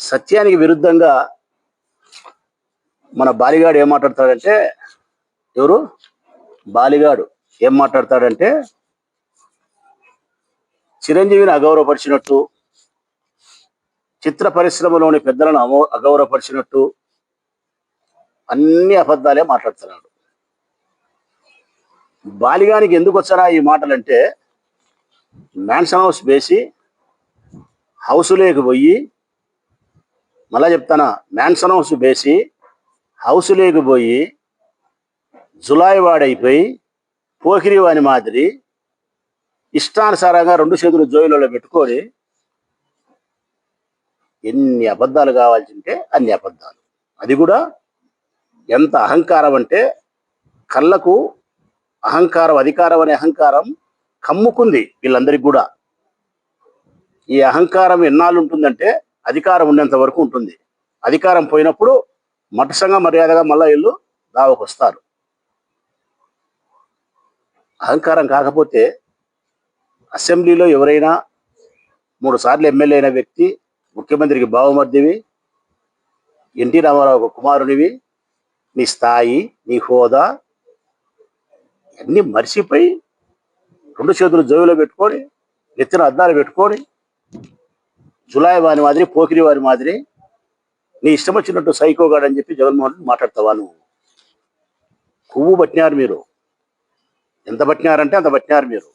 సత్యానికి విరుద్ధంగా మన బాలిగాడు ఏం మాట్లాడతాడంటే ఎవరు? బాలిగాడు ఏం మాట్లాడతాడంటే చిరంజీవిని అగౌరవపరిచినట్టు చిత్ర పరిశ్రమలోని పెద్దలను అమో అగౌరవపరిచినట్టు అన్ని అబద్ధాలే మాట్లాడుతున్నాడు. బాలిగానికి ఎందుకు వచ్చారా ఈ మాటలంటే మ్యాన్షన్ హౌస్ వేసి హౌసులోకి పోయి మళ్ళా చెప్తాను? మ్యాన్సన్ హౌస్ వేసి హౌస్ లేకపోయి జులాయి వాడైపోయి పోకిరి వాని మాదిరి ఇష్టానుసారంగా రెండు చేతులు జోయిలలో పెట్టుకొని ఎన్ని అబద్ధాలు కావాల్సింటే అన్ని అబద్ధాలు. అది కూడా ఎంత అహంకారం అంటే కళ్ళకు అహంకారం అధికారం అనే అహంకారం కమ్ముకుంది వీళ్ళందరికీ కూడా. ఈ అహంకారం ఎన్నాళ్ళు ఉంటుందంటే అధికారం ఉన్నంత వరకు ఉంటుంది. అధికారం పోయినప్పుడు మటసంగా మర్యాదగా మళ్ళా వీళ్ళు దావకు వస్తారు అహంకారం కాకపోతే అసెంబ్లీలో ఎవరైనా మూడు సార్లు ఎమ్మెల్యే అయిన వ్యక్తి ముఖ్యమంత్రికి బావమర్దివి ఎన్టీ రామారావు కుమారునివి నీ స్థాయి నీ హోదా అన్నీ మర్చిపోయి రెండు చేతులు జోబులో పెట్టుకొని నెత్తిన అద్దాలు పెట్టుకొని జులాయి వారి మాదిరి పోకిరి వారి మాదిరి నీ ఇష్టం వచ్చినట్టు సైకోగాడు అని చెప్పి జగన్మోహన్ రెడ్డి మాట్లాడతావా నువ్వు కొవ్వు పట్టినారు మీరు. ఎంత పట్టినారంటే అంత పట్టినారు మీరు.